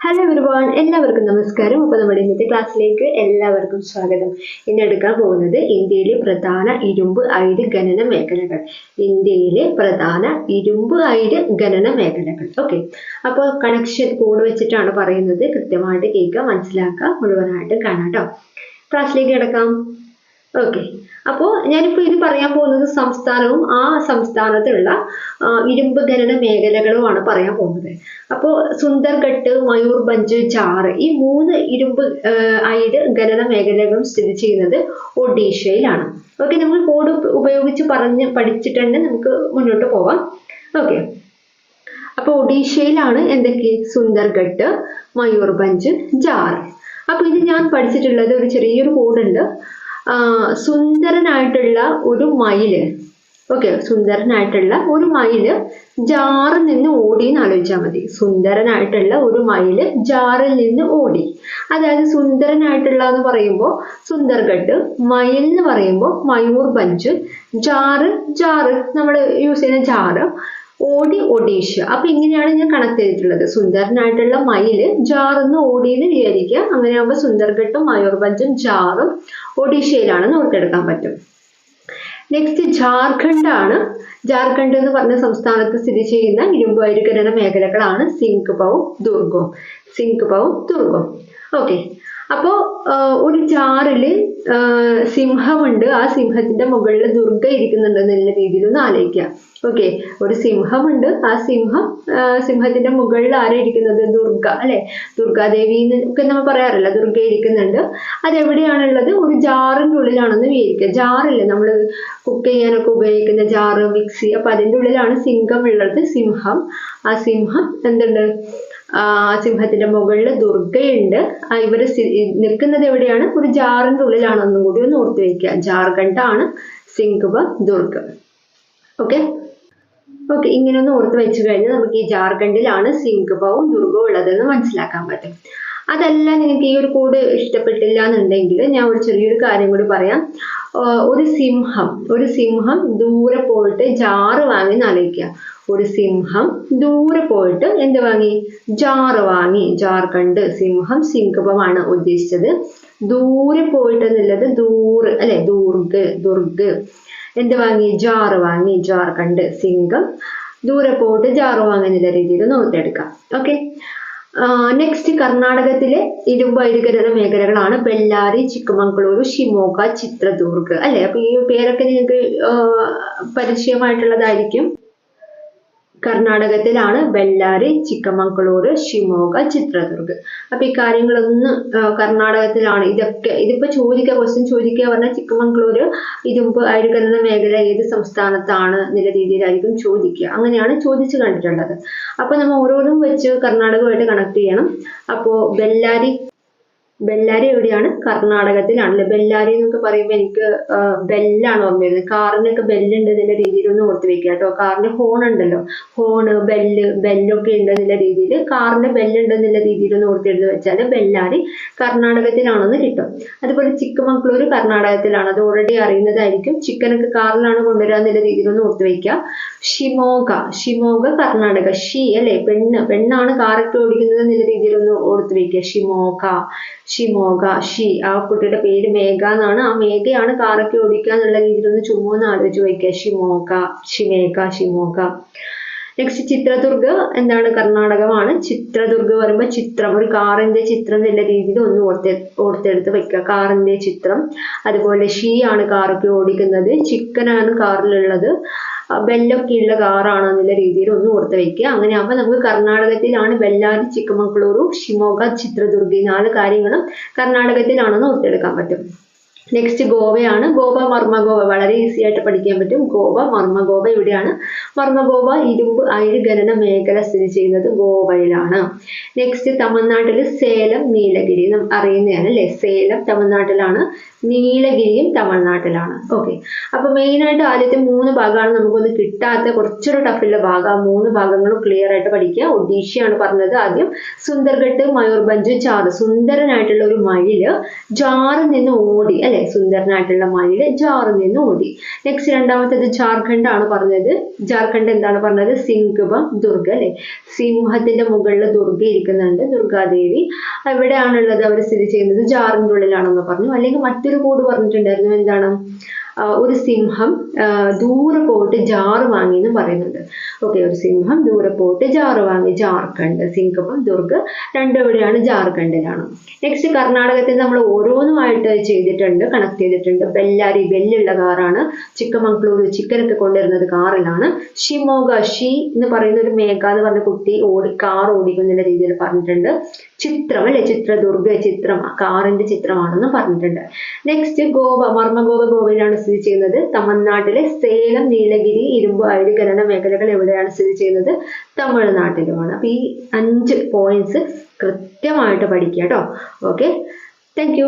Hello everyone എല്ലാവർക്കും നമസ്കാരം. അപ്പോൾ നമ്മുടെ ഇന്നത്തെ ക്ലാസ്സിലേക്ക് എല്ലാവർക്കും സ്വാഗതം. ഇന്ന് എടുക്കാൻ പോകുന്നത് ഇന്ത്യയിലെ പ്രധാന ഇരുമ്പ് അയിര് ഖനന മേഖലകൾ. ഇന്ത്യയിലെ പ്രധാന ഇരുമ്പ് അയിര് ഖനന മേഖലകൾ. ഓക്കെ അപ്പോൾ കണക്ഷൻ കോഡ് വെച്ചിട്ടാണ് പറയുന്നത്. കൃത്യമായിട്ട് കേൾക്കുക മനസ്സിലാക്കുക മുഴുവനായിട്ട് കാണാം കേട്ടോ ക്ലാസ്സിലേക്ക് കിടക്കാം. ഓക്കെ അപ്പോൾ ഞാനിപ്പോൾ ഇത് പറയാൻ പോകുന്നത് സംസ്ഥാനവും ആ സംസ്ഥാനത്തുള്ള ഇരുമ്പ് ഖനന മേഖലകളുമാണ് പറയാൻ പോകുന്നത്. അപ്പോൾ സുന്ദർഗട്ട് മയൂർഭഞ്ച് ചാറ് ഈ മൂന്ന് ഇരുമ്പ് അയിര് ഖനന മേഖലകളും സ്ഥിതി ചെയ്യുന്നത് ഒഡീഷയിലാണ്. ഓക്കെ നമ്മൾ കോഡ് ഉപയോഗിച്ച് പറഞ്ഞ് പഠിച്ചിട്ടുണ്ട് നമുക്ക് മുന്നോട്ട് പോവാം. ഓക്കെ അപ്പോൾ ഒഡീഷയിലാണ് എന്തൊക്കെ? സുന്ദർഗട്ട് മയൂർഭഞ്ച് ജാർ അപ്പോൾ ഇത് ഞാൻ പഠിച്ചിട്ടുള്ളത് ഒരു ചെറിയൊരു കോഡുണ്ട് സുന്ദരനായിട്ടുള്ള ഒരു മയിൽ. ഓക്കെ സുന്ദരനായിട്ടുള്ള ഒരു മയിൽ ജാറിൽ നിന്ന് ഓടി എന്ന് ആലോചിച്ചാൽ മതി. സുന്ദരനായിട്ടുള്ള ഒരു മയിൽ ജാറിൽ നിന്ന് ഓടി. അതായത് സുന്ദരനായിട്ടുള്ള എന്ന് പറയുമ്പോൾ സുന്ദർഗഡ് മയിൽ എന്ന് പറയുമ്പോൾ മയൂർ ബഞ്ച് ജാറ് ജാറ് നമ്മൾ യൂസ് ചെയ്യുന്ന ജാറ് ഓടി ഒഡീഷ. അപ്പൊ ഇങ്ങനെയാണ് ഞാൻ കണക്ട് ചെയ്തിട്ടുള്ളത്. സുന്ദരനായിട്ടുള്ള മയിൽ ജാറെന്ന് ഓടിയെന്ന് വിചാരിക്കുക. അങ്ങനെയാകുമ്പോൾ സുന്ദർഘട്ടും മയൂർഭഞ്ചും ജാറും ഒഡീഷയിലാണെന്ന് ഓർത്തെടുക്കാൻ പറ്റും. നെക്സ്റ്റ് ജാർഖണ്ഡ് ആണ് ജാർഖണ്ഡ് എന്ന് പറഞ്ഞ സംസ്ഥാനത്ത് സ്ഥിതി ചെയ്യുന്ന ഇരുമ്പ് അയരുകരണ മേഖലകളാണ് സിംഗ്പവും ദുർഗവും. സിംഗ്പവും ദുർഗവും. ഓക്കെ അപ്പോ ഒരു ജാറിൽ സിംഹമുണ്ട്. ആ സിംഹത്തിന്റെ മുകളിൽ ദുർഗ ഇരിക്കുന്നുണ്ടെന്നുള്ള രീതിയിൽ ഒന്ന് ആലോചിക്കുക. ഓക്കെ ഒരു സിംഹമുണ്ട്. ആ സിംഹം സിംഹത്തിന്റെ മുകളിൽ ആരാ ഇരിക്കുന്നത് ദുർഗ അല്ലെ? ദുർഗാദേവി എന്ന് ഒക്കെ നമ്മൾ പറയാറില്ല ദുർഗ ഇരിക്കുന്നുണ്ട്. അതെവിടെയാണുള്ളത്? ഒരു ജാറിന്റെ ഉള്ളിലാണെന്ന് വിചാരിക്കുക. ജാറില്ലേ നമ്മൾ കുക്ക് ചെയ്യാനൊക്കെ ഉപയോഗിക്കുന്ന ജാറ് മിക്സി അപ്പൊ അതിന്റെ ഉള്ളിലാണ് സിംഹം ഉള്ളത് സിംഹം. ആ സിംഹം എന്തുണ്ട്? ആ സിംഹത്തിന്റെ മുകളിൽ ദുർഗയുണ്ട്. ഇവർ നിൽക്കുന്നത് എവിടെയാണ്? ഒരു ജാറിന്റെ ഉള്ളിലാണെന്നും കൂടി ഒന്ന് ഓർത്ത് വെക്കുക. ജാർഖണ്ഡാണ് സിംഗ്വ ദുർഗ. ഓക്കെ? ഓക്കെ ഇങ്ങനെ ഒന്ന് ഓർത്ത് വെച്ച് കഴിഞ്ഞാൽ നമുക്ക് ഈ ജാർഖണ്ഡിലാണ് സിംഗ്വവും ദുർഗവും ഉള്ളതെന്ന് മനസ്സിലാക്കാൻ പറ്റും. അതല്ല നിങ്ങൾക്ക് ഈ ഒരു കോഡ് ഇഷ്ടപ്പെട്ടില്ല എന്നുണ്ടെങ്കിൽ ഞാൻ ഒരു ചെറിയൊരു കാര്യം കൂടി പറയാം. ഒരു സിംഹം ഒരു സിംഹം ദൂരെ പോയിട്ട് ജാറ് വാങ്ങി ആലോചിക്കുക. ഒരു സിംഹം ദൂരെ പോയിട്ട് എന്ത് വാങ്ങി? ജാറ് വാങ്ങി. ജാർഖണ്ഡ് സിംഹം സിംഗമാണ് ഉദ്ദേശിച്ചത്. ദൂരെ പോയിട്ട് എന്നുള്ളത് ദൂർ അല്ലെ? ദൂർഗ് ദുർഗ്. എന്ത് വാങ്ങി? ജാറ് വാങ്ങി. ജാർ കണ്ട് സിംഗം ദൂരെ പോയിട്ട് ജാറ് വാങ്ങുന്ന രീതിയിൽ നോർത്തെടുക്കാം ഓക്കെ നെക്സ്റ്റ് കർണാടകത്തിലെ ഇരുമ്പ് അയരുകരണ മേഖലകളാണ് ബെല്ലാരി ചിക്കമംഗ്ലൂർ ഷിമോഗ ചിത്രദൂർഗ്. അല്ലെ? അപ്പൊ ഈ പേരൊക്കെ നിങ്ങൾക്ക് പരിചയമായിട്ടുള്ളതായിരിക്കും. കർണാടകത്തിലാണ് ബെല്ലാരി ചിക്കമംഗളൂർ ഷിമോഗ ചിത്രദുർഗ്. അപ്പൊ ഈ കാര്യങ്ങളൊന്ന് കർണാടകത്തിലാണ്. ഇതൊക്കെ ഇതിപ്പോ ചോദിക്കുക ക്വസ്റ്റ്യൻ ചോദിക്കുക പറഞ്ഞാൽ ചിക്കമംഗളൂർ ഇതുമ്പ് അയൽക്കരുന്ന മേഖല ഏത് സംസ്ഥാനത്താണ് എന്നുള്ള രീതിയിലായിരിക്കും ചോദിക്കുക അങ്ങനെയാണ് ചോദിച്ചു കണ്ടിട്ടുള്ളത്. അപ്പൊ നമ്മൾ ഓരോന്നും വെച്ച് കർണാടകമായിട്ട് കണക്ട് ചെയ്യണം. അപ്പോൾ ബെല്ലാരി ബെല്ലാരി എവിടെയാണ്? കർണാടകത്തിലാണല്ലേ? ബെല്ലാരി എന്നൊക്കെ പറയുമ്പോൾ എനിക്ക് ബെല്ലാണ് ഓർമ്മ വരുന്നത് കാറിനൊക്കെ ബെല്ലുണ്ട് എന്നുള്ള രീതിയിൽ ഒന്ന് ഓർത്ത് വെക്കുക കേട്ടോ. കാറിന് ഹോൺ ഉണ്ടല്ലോ. ഹോണ് ബെല്ല് ബെല്ലൊക്കെ ഉണ്ട് എന്നുള്ള രീതിയിൽ കാറിന് ബെല്ലുണ്ട് എന്നുള്ള രീതിയിൽ ഒന്ന് ഓർത്തെടുത്ത് വെച്ചാൽ ബെല്ലാരി കർണാടകത്തിലാണെന്ന് കിട്ടും. അതുപോലെ ചിക്കമംഗ്ലൂർ കർണാടകത്തിലാണ്. അത് ഓൾറെഡി അറിയുന്നതായിരിക്കും. ചിക്കനൊക്കെ കാറിലാണ് കൊണ്ടുവരിക എന്നുള്ള രീതിയിൽ ഒന്ന് ഓർത്ത് വെക്കുക. ഷിമോഗ ഷിമോഗ കർണാടക. ഷി അല്ലെ? പെണ്ണ്. പെണ്ണാണ് കാറൊക്കെ ഓടിക്കുന്നത് എന്നുള്ള രീതിയിൽ ഒന്ന് ഓർത്ത് വെക്കുക. ഷിമോഗ. ഷിമോഗ ഷി ആ കുട്ടിയുടെ പേര് മേഘ എന്നാണ്. ആ മേഘയാണ് കാറൊക്കെ ഓടിക്കുക എന്നുള്ള രീതിയിൽ ഒന്ന് ചുമ്മാ ഒന്ന് ആലോചിച്ച് വയ്ക്കുക ഷിമോഗ ഷിമേഘ ഷിമോഗ നെക്സ്റ്റ് ചിത്രദുർഗ് എന്താണ് കർണാടകമാണ്. ചിത്രദുർഗ് പറയുമ്പോൾ ചിത്രം ഒരു കാറിന്റെ ചിത്രം എന്ന രീതിയിൽ ഒന്ന് ഓർത്തെ ഓർത്തെടുത്ത് വെക്കുക. കാറിന്റെ ചിത്രം അതുപോലെ ഷീ ആണ് കാറൊക്കെ ഓടിക്കുന്നത്. ചിക്കനാണ് കാറിലുള്ളത്. ബെല്ലൊക്കെയുള്ള കാറാണ് എന്നുള്ള രീതിയിൽ ഒന്ന് ഓർത്ത് വെക്കുക. അങ്ങനെ ആകുമ്പോൾ നമുക്ക് കർണാടകത്തിലാണ് ബെല്ലാരി ചിക്കമംഗ്ലൂരു ഷിമോഗ ചിത്രദുർഗ് നാല് കാര്യങ്ങളും കർണാടകത്തിലാണെന്ന് ഓർത്തെടുക്കാൻ പറ്റും. നെക്സ്റ്റ് ഗോവയാണ്. ഗോവ മർമ്മഗോവ വളരെ ഈസി ആയിട്ട് പഠിക്കാൻ പറ്റും. ഗോവ മർമ്മഗോവ ഇവിടെയാണ്. മർമ്മഗോവ ഇരുമ്പ് അയിര് ഖനന മേഖല സ്ഥിതി ചെയ്യുന്നത് ഗോവയിലാണ്. നെക്സ്റ്റ് തമിഴ്നാട്ടിൽ സേലം നീലഗിരി അറിയുന്നതാണ് അല്ലേ? സേലം തമിഴ്നാട്ടിലാണ് നീലഗിരിയും തമിഴ്നാട്ടിലാണ്. ഓക്കെ അപ്പൊ മെയിൻ ആയിട്ട് ആദ്യത്തെ മൂന്ന് ഭാഗമാണ് നമുക്കൊന്ന് കിട്ടാത്ത കുറച്ചൊരു ടഫുള്ള ഭാഗം. മൂന്ന് ഭാഗങ്ങളും ക്ലിയർ ആയിട്ട് പഠിക്കുക. ഒഡീഷയാണ് പറഞ്ഞത് ആദ്യം. സുന്ദർഗഡ് മയൂർഭഞ്ച് ചാറ് സുന്ദരനായിട്ടുള്ള ഒരു മയിൽ ജാറിൽ നിന്ന് ഓടി അല്ലെ? സുന്ദരനായിട്ടുള്ള മയിൽ ജാറിൽ നിന്ന് ഓടി. നെക്സ്റ്റ് രണ്ടാമത്തേത് ജാർഖണ്ഡ് ആണ് പറഞ്ഞത് ജാർഖണ്ഡ് എന്താണ് പറഞ്ഞത്? സിംഗബം ദുർഗ അല്ലെ? സിംഹത്തിന്റെ മുകളിൽ ദുർഗ ഇരിക്കുന്നുണ്ട് ദുർഗാദേവി. എവിടെയാണുള്ളത്? അവർ സ്ഥിതി ചെയ്യുന്നത് ജാറിന്റെ ഉള്ളിലാണെന്ന് പറഞ്ഞു. അല്ലെങ്കിൽ മറ്റൊരു കൂട് പറഞ്ഞിട്ടുണ്ടായിരുന്നു എന്താണ്? ഒരു സിംഹം ദൂരെ പോയിട്ട് ജാറ് വാങ്ങി എന്ന് പറയുന്നുണ്ട്. ഓക്കെ ഒരു സിംഹം ദൂരെ പോയിട്ട് ജാറ് വാങ്ങി. ജാർഖണ്ഡ് സിംഗപ്പം ദുർഗ് രണ്ടെവിടെയാണ് ജാർഖണ്ഡിലാണ്. നെക്സ്റ്റ് കർണാടകത്തിൽ നമ്മൾ ഓരോന്നുമായിട്ട് ചെയ്തിട്ടുണ്ട് കണക്ട് ചെയ്തിട്ടുണ്ട്. ബെല്ലാരി ബെല്ലുള്ള കാറാണ്. ചിക്കമംഗ്ലൂർ ചിക്കനൊക്കെ കൊണ്ടുവരുന്നത് കാറിലാണ്. ഷിമോഗ ഷി എന്ന് പറയുന്ന ഒരു മേഘ എന്ന് പറഞ്ഞ കുട്ടി ഓടി കാർ ഓടിക്കുന്ന രീതിയിൽ പറഞ്ഞിട്ടുണ്ട്. ചിത്രം അല്ലെ? ചിത്രദുർഗ ചിത്രം കാറിന്റെ ചിത്രമാണെന്ന് പറഞ്ഞിട്ടുണ്ട്. നെക്സ്റ്റ് ഗോവ മർമ്മഗോവ ഗോവയിലാണ് സ്ഥിതി ചെയ്യുന്നത്. തമിഴ്നാട്ടിലെ സേലം നീലഗിരി ഇരുമ്പ് അയൽ ഖനന മേഖലകൾ എവിടെയാണ് സ്ഥിതി ചെയ്യുന്നത്? തമിഴ്നാട്ടിലുമാണ്. അപ്പൊ ഈ അഞ്ച് പോയിന്റ്സ് കൃത്യമായിട്ട് പഠിക്കുക കേട്ടോ. Okay thank